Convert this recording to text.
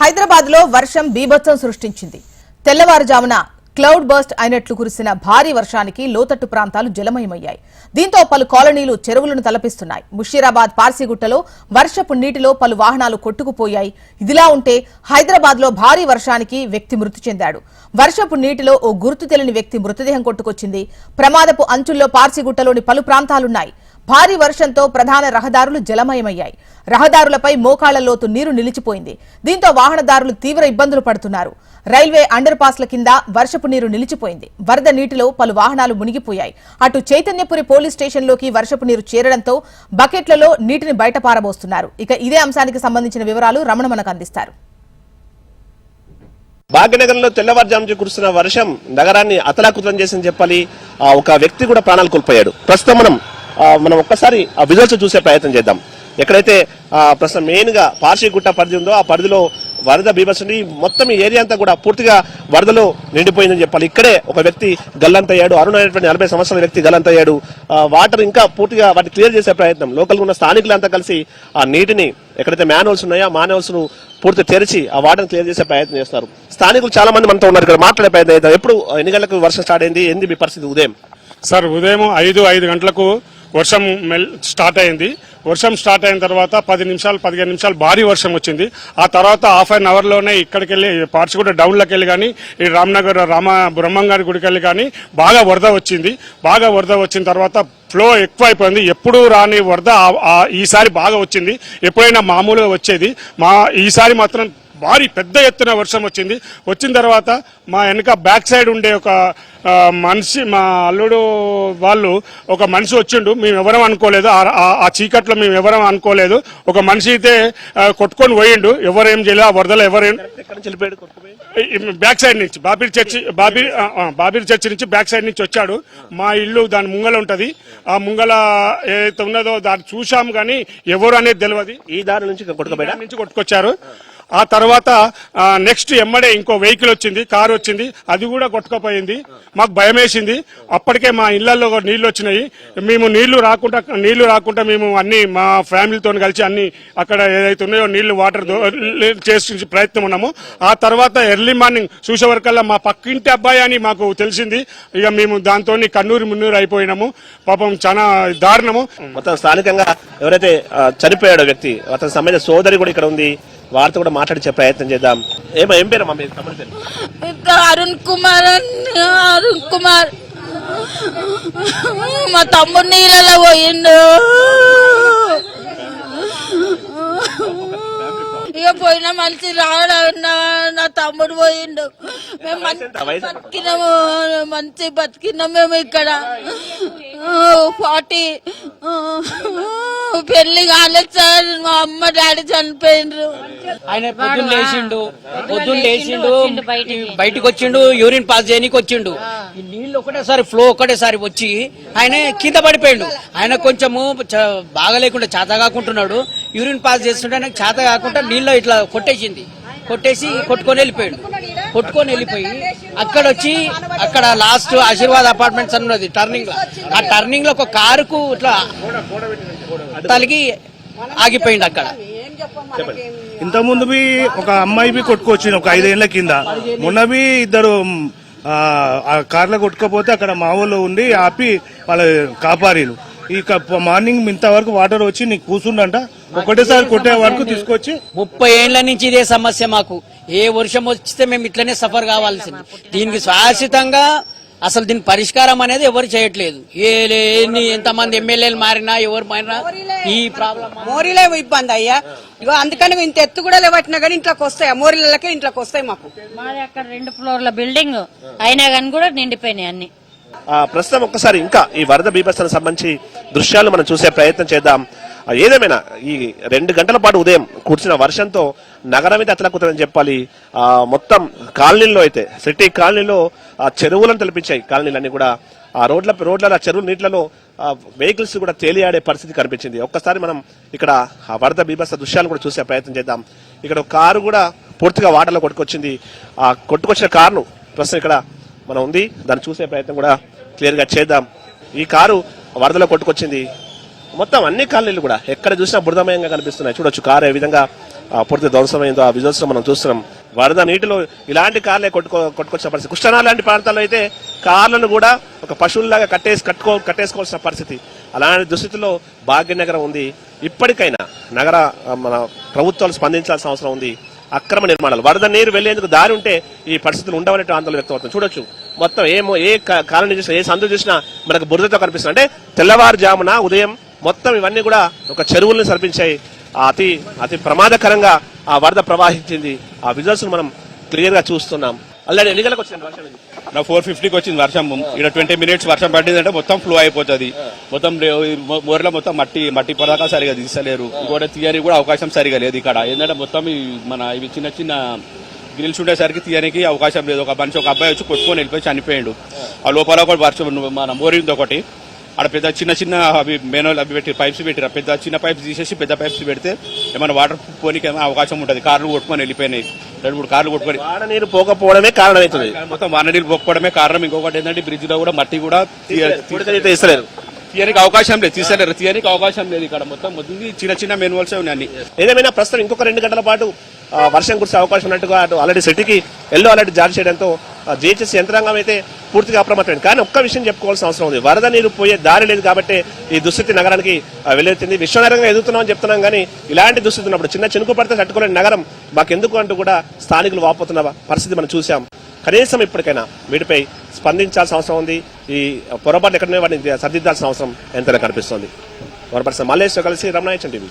హైదరాబాద్లో వర్షం బీభత్సం సృష్టించింది. తెల్లవారుజామున క్లౌడ్ బర్స్ట్ అయినట్లు కురిసిన భారీ వర్షానికి లోతట్టు ప్రాంతాలు జలమయమయ్యాయి. దీంతో పలు కాలనీలు చెరువులను తలపిస్తున్నాయి. ముషీరాబాద్ పార్సిగుట్టలో వర్షపు నీటిలో పలు వాహనాలు కొట్టుకుపోయాయి. ఇదిలా ఉంటే హైదరాబాద్లో భారీ వర్షానికి వ్యక్తి మృతి చెందాడు. వర్షపు నీటిలో ఓ గుర్తు తెలియని వ్యక్తి మృతదేహం కొట్టుకొచ్చింది. ప్రమాదపు అంచుల్లో పార్సిగుట్టలోని పలు ప్రాంతాలున్నాయి. భారీ వర్షంతో ప్రధాన రహదారులు జలమయమయ్యాయి. రహదారులపై మోకాళ్ళ లోతు నీరు నిలిచిపోయింది. దీంతో వాహనదారులు తీవ్ర ఇబ్బందులు పడుతున్నారు. రైల్వే అండర్ పాస్ల కింద వర్షపు నీరు నిలిచిపోయింది. వరద నీటిలో పలు వాహనాలు మునిగిపోయాయి. అటు చైతన్యపురి పోలీస్ స్టేషన్లోకి వర్షపు నీరు చేరడంతో బకెట్లలో నీటిని బయట పారబోస్తున్నారు ఇక ఇదే అంశానికి సంబంధించిన వివరాలు రమణ మనకు అందిస్తారు. భాగ్యనగరంలో తెల్లవారుజాము నుంచి కురుస్తున్న వర్షం నగరాన్ని అతలాకుతలం చేసిన చెప్పాలి. ఆ, ఒక వ్యక్తి కూడా ప్రాణాలు కోల్పోయాడు. ప్రస్తుతం మనం మనం ఒక్కసారి ఆ విజువల్స్ చూసే ప్రయత్నం చేద్దాం. ఎక్కడైతే ప్రస్తుతం మెయిన్గా పార్షిగుట్ట పరిధి ఉందో ఆ పరిధిలో వరద బీభత్సండి మొత్తం ఈ ఏరియా అంతా కూడా పూర్తిగా వరదలో నిండిపోయిందని చెప్పాలి. ఇక్కడే ఒక వ్యక్తి గల్లంతయ్యాడు. అరుణ్ అనేటువంటి నలభై సంవత్సరాల వ్యక్తి గల్లంతయ్యాడు. ఆ, వాటర్ ఇంకా పూర్తిగా వాటిని క్లియర్ చేసే ప్రయత్నం. లోకల్ ఉన్న స్థానికులంతా కలిసి ఆ నీటిని ఎక్కడైతే మ్యాన్హోల్స్ ఉన్నాయో ఆ ను పూర్తి తెరిచి ఆ వాటర్ని క్లియర్ చేసే ప్రయత్నం చేస్తారు. స్థానికులు చాలా మంది మనతో ఉన్నారు ఇక్కడ. మాట్లాడే ప్రయత్నం చేద్దాం. ఎప్పుడు ఎన్ని గంటలకు వర్షం స్టార్ట్ అయింది? ఏంది మీ పరిస్థితి? ఉదయం. సార్ ఉదయం ఐదు ఐదు గంటలకు వర్షం మెల్ స్టార్ట్ అయింది. వర్షం స్టార్ట్ అయిన తర్వాత పది నిమిషాలు పదిహేను నిమిషాలు భారీ వర్షం వచ్చింది. ఆ తర్వాత హాఫ్ అన్ అవర్లోనే ఇక్కడికి వెళ్ళి పార్చిగూడ డౌన్లోకి వెళ్ళి కానీ ఈ రామ్నగర్ రామ బ్రహ్మంగారి గుడికి వెళ్ళి కానీ బాగా వరద వచ్చింది. బాగా వరద వచ్చిన తర్వాత ఫ్లో ఎక్కువ అయిపోయింది ఎప్పుడూ రాని వరద ఈసారి బాగా వచ్చింది. ఎప్పుడైనా మామూలుగా వచ్చేది. మా ఈసారి మాత్రం భారీ పెద్ద ఎత్తున వర్షం వచ్చింది. వచ్చిన తర్వాత మా వెనక బ్యాక్ సైడ్ ఉండే ఒక మనిషి మా అల్లుడు వాళ్ళు ఒక మనిషి వచ్చిండు. మేము ఎవరం అనుకోలేదు. ఆ- చీకట్లో మేము ఎవరం అనుకోలేదు. ఒక మనిషి అయితే కొట్టుకొని పోయిండు. ఎవరేం చేయలేదు ఆ వరదలో ఎవరేం బ్యాక్ సైడ్ నుంచి బాబీర్ చర్చి బాబీర్ బాబీర్ చర్చి నుంచి బ్యాక్ సైడ్ నుంచి వచ్చాడు. మా ఇల్లు దాని ముంగల ఉంటది. ఆ ముంగల ఏదైతే ఉన్నదో దాన్ని చూశాం కానీ ఎవరు అనేది తెలియదు ఈ దారి నుంచి నుంచి కొట్టుకొచ్చారు. ఆ తర్వాత నెక్స్ట్ ఎమ్మడే ఇంకో వెహికల్ వచ్చింది కారు వచ్చింది అది కూడా కొట్టుకుపోయింది. మాకు భయం వేసింది అప్పటికే మా ఇళ్ళలో నీళ్ళు వచ్చినాయి. మేము నీళ్ళు రాకుండా నీళ్ళు రాకుండా మేము అన్ని మా ఫ్యామిలీతో కలిసి అన్ని అక్కడ ఏదైతే ఉన్నాయో నీళ్ళు వాటర్ చేసి ప్రయత్నం ఉన్నాము. ఆ తర్వాత ఎర్లీ మార్నింగ్ చూసే వరకల్లా మా పక్కింటి అబ్బాయి అని మాకు తెలిసింది. ఇక మేము దాంతో కన్నూరు మున్నూరు అయిపోయినాము. పాపం చాలా దారుణము. మొత్తం స్థానికంగా ఎవరైతే చనిపోయాడో వ్యక్తి అతని సమయ సోదరి కూడా ఇక్కడ ఉంది. వారితో కూడా మాట్లాడించే ప్రయత్నం చేద్దాం. ఏమో ఏం తమ్ముడి పేరు? ఇంకా అరుణ్ కుమార్ అరుణ్ కుమార్. మా తమ్ముడు నీళ్ళలో పోయిండు. ఇక పోయిన మనిషి రావడం నా- తమ్ముడు పోయిండు. మేము? బతికినాము మంచి బతికినాం మేము ఇక్కడ. ఫార్టీ. పెళ్ళి కాలేదు సార్ మా అమ్మ డాడీ చనిపోయిండ్రు. ఆయన పొద్దున్న లేచిండు పొద్దున్న లేచిండు బయటికి. వచ్చిండు యూరిన్ పాస్ చేయనీకి వచ్చిండు. ఈ నీళ్ళు ఒకటేసారి ఫ్లో ఒకటేసారి వచ్చి ఆయన కింద పడిపోయిండు. ఆయన కొంచెము చ- బాగా లేకుండా చేత కాకుంటున్నాడు. యూరిన్ పాస్ చేస్తుంటే ఆయనకు చేత కాకుండా నీళ్ళు ఇట్లా కొట్టేసింది. కొట్టేసి కొట్టుకొని వెళ్ళిపోయాడు. కొట్టుకొని వెళ్ళిపోయి అక్కడ వచ్చి అక్కడ లాస్ట్ ఆశీర్వాద్ అపార్ట్మెంట్స్ అని ఉన్నది టర్నింగ్లో. ఆ టర్నింగ్లో ఒక కారుకు ఇట్లా తలిగి ఆగిపోయిండు అక్కడ. ఇంతకుముందు ఒక అమ్మాయి బి కొట్టుకొచ్చింది ఒక ఐదేళ్ళ కింద. మొన్న బి ఇద్దరు ఆ, ఆ కార్లో కొట్టుకపోతే అక్కడ మా ఊళ్ళో ఉండి ఆపి వాళ్ళ కాపారీలు ఈ క- మార్నింగ్ ఇంతవరకు వాటర్ వచ్చి నీకు కూర్చుండంట ఒకటేసారి కొట్టే వరకు తీసుకొచ్చి ముప్పై ఏళ్ళ నుంచి ఇదే సమస్య మాకు. ఏ వర్షం వస్తే మేము ఇట్లనే సఫర్ కావాల్సింది. దీనికి శాశ్వతంగా అసలు దీని పరిష్కారం అనేది ఎవరు చేయట్లేదు. ఏ ఎన్ని ఎంతమంది ఎమ్మెల్యేలు మారినా ఎవరు మారినా ఈ ప్రాబ్లం మోరీలే ఇబ్బంది అయ్యా. ఇగో అందుకని ఇంత ఎత్తు కూడా లేవట్టినా కానీ ఇంట్లోకి వస్తాయి. మోరీలకే ఇంట్లోకి వస్తాయి మాకు. మాది అక్కడ రెండు ఫ్లోర్ల బిల్డింగ్. అయినా కానీ కూడా నిండిపోయినాయి అన్ని. ఆ, ప్రస్తుతం ఒక్కసారి ఇంకా ఈ వరద బీభత్సానికి సంబంధించి దృశ్యాలు మనం చూసే ప్రయత్నం చేద్దాం. ఏదేమైనా ఈ రెండు గంటల పాటు ఉదయం కూర్చున్న వర్షంతో నగరం అయితే అతలకుతుందని చెప్పాలి. ఆ, మొత్తం కాలనీల్లో అయితే సిటీ కాలనీలో ఆ చెరువులను తెలిపించాయి కాలనీలన్నీ కూడా. ఆ రోడ్ల రోడ్ల చెరువు నీటిలలో వెహికల్స్ కూడా తేలియాడే పరిస్థితి కనిపించింది. ఒక్కసారి మనం ఇక్కడ ఆ వరద బీభత్స దృశ్యాలు కూడా చూసే ప్రయత్నం చేద్దాం. ఇక్కడ కారు కూడా పూర్తిగా వాటర్లో కొట్టుకొచ్చింది. ఆ కొట్టుకొచ్చిన కారును ప్రస్తుతం ఇక్కడ మనం ఉంది. దాన్ని చూసే ప్రయత్నం కూడా క్లియర్గా చేద్దాం. ఈ కారు వరదలో కొట్టుకొచ్చింది. మొత్తం అన్ని కాలనీలు కూడా ఎక్కడ చూసినా బురదమయంగా కనిపిస్తున్నాయి. చూడొచ్చు కారు ఏ విధంగా పూర్తి ధ్వంసమైందో ఆ విజువల్స్ మనం చూస్తున్నాం. వరద నీటిలో ఇలాంటి కార్లే కొట్టుకో కొట్టుకొచ్చిన పరిస్థితి. కృష్ణా లాంటి ప్రాంతాల్లో అయితే కార్లను కూడా ఒక పశువుల్లాగా కట్టేసి కట్టుకో కట్టేసుకోవాల్సిన పరిస్థితి. అలాంటి దుస్థితిలో భాగ్యనగరం ఉంది. ఇప్పటికైనా నగర మన ప్రభుత్వాలు స్పందించాల్సిన అవసరం ఉంది. అక్రమ నిర్మాణాలు. వరద నీరు వెళ్ళేందుకు దారి ఉంటే ఈ పరిస్థితులు ఉండవనే ఆందోళన వ్యక్తమవుతుంది. చూడొచ్చు. మొత్తం ఏమో ఏ కాలనీ చూసినా ఏ సందు చూసినా మనకు బురదతో కనిపిస్తుంది. అంటే తెల్లవారుజామున ఉదయం మొత్తం ఇవన్నీ కూడా ఒక చెరువుల్ని సర్పించాయి ఆ అతి అతి ప్రమాదకరంగా ఆ వరద ప్రవాహించింది. ఆ విజువల్స్ మనం క్లియర్గా చూస్తున్నాం. ఆల్రెడీ ఎన్ని గంటలకు వచ్చింది వర్షం నా ఫోర్ ఫిఫ్టీకి వచ్చింది వర్షం. ఇక్కడ ట్వంటీ మినిట్స్ వర్షం పడింది అంటే మొత్తం ఫ్లో అయిపోతుంది. మొత్తం మోర్లో మొత్తం మట్టి మట్టి పదాకా సరిగా తీసలేరు ఇంకోటి తీయడానికి కూడా అవకాశం సరిగా లేదు ఇక్కడ. ఏంటంటే మొత్తం మన ఇవి చిన్న చిన్న గ్రిల్స్ ఉండేసరికి తీయడానికి అవకాశం లేదు. ఒక మనిషి ఒక అబ్బాయి వచ్చి కొట్టుకొని వెళ్ళిపోయి చనిపోయాడు. ఆ లోపల కూడా వర్షం మన మోరింది ఒకటి. ఆడ పెద్ద చిన్న చిన్న అవి మెనోలు అవి పెట్టి పైప్స్ పెట్టిరా పెద్ద చిన్న పైప్స్ తీసేసి పెద్ద పైప్స్ పెడితే ఏమైనా వాటర్ పోనీకి ఏమైనా అవకాశం ఉంటుంది. కార్లు కొట్టుకొని వెళ్ళిపోయినాయి. రెండు మూడు కార్లు కొట్టుకొని వాన నీరు పోకపోవడమే కారణమవుతుంది. మొత్తం వాన నీళ్ళు పోకపోవడమే కారణం. ఇంకొకటి ఏంటంటే బ్రిడ్జ్లో కూడా మట్టి కూడా ఇస్తలేరు. తీయడానికి అవకాశం లేదు. తీసలేరు తీయడానికి అవకాశం లేదు ఇక్కడ మొత్తం. ముందు చిన్న చిన్న మెనువల్స్ ఉన్నాయి ఏదేమైనా ప్రస్తుతం ఇంకొక రెండు గంటల పాటు వర్షం కురిసే అవకాశం ఉన్నట్టుగా అటు ఆల్రెడీ సిటీకి ఎల్లో అలర్ట్ జారీ చేయడంతో జిహెచ్ఎస్ యంత్రాంగం అయితే పూర్తిగా అప్రమత్తమైంది. కానీ ఒక్క విషయం చెప్పుకోవాల్సిన అవసరం ఉంది. వరద నీరు పోయే దారి లేదు కాబట్టి ఈ దుస్థితి నగరానికి ఆ, విశ్వనగరంగా ఎదుగుతున్నామని చెప్తున్నాం కానీ ఇలాంటి దుస్థితి ఉన్నప్పుడు చిన్న చినుకు పడితే తట్టుకోలేని నగరం మాకెందుకు అంటూ కూడా స్థానికులు వాపోతున్న పరిస్థితి మనం చూసాం కనీసం ఇప్పటికైనా వీటిపై స్పందించాల్సిన అవసరం ఉంది. ఈ పొరపాటు ఎక్కడనే వాటిని సరిదిద్దాల్సిన అవసరం ఎంతైనా కనిపిస్తోంది. వరపర్సన్ మల్లేశ్వర్ కలిసి రమణాయచం టీవీ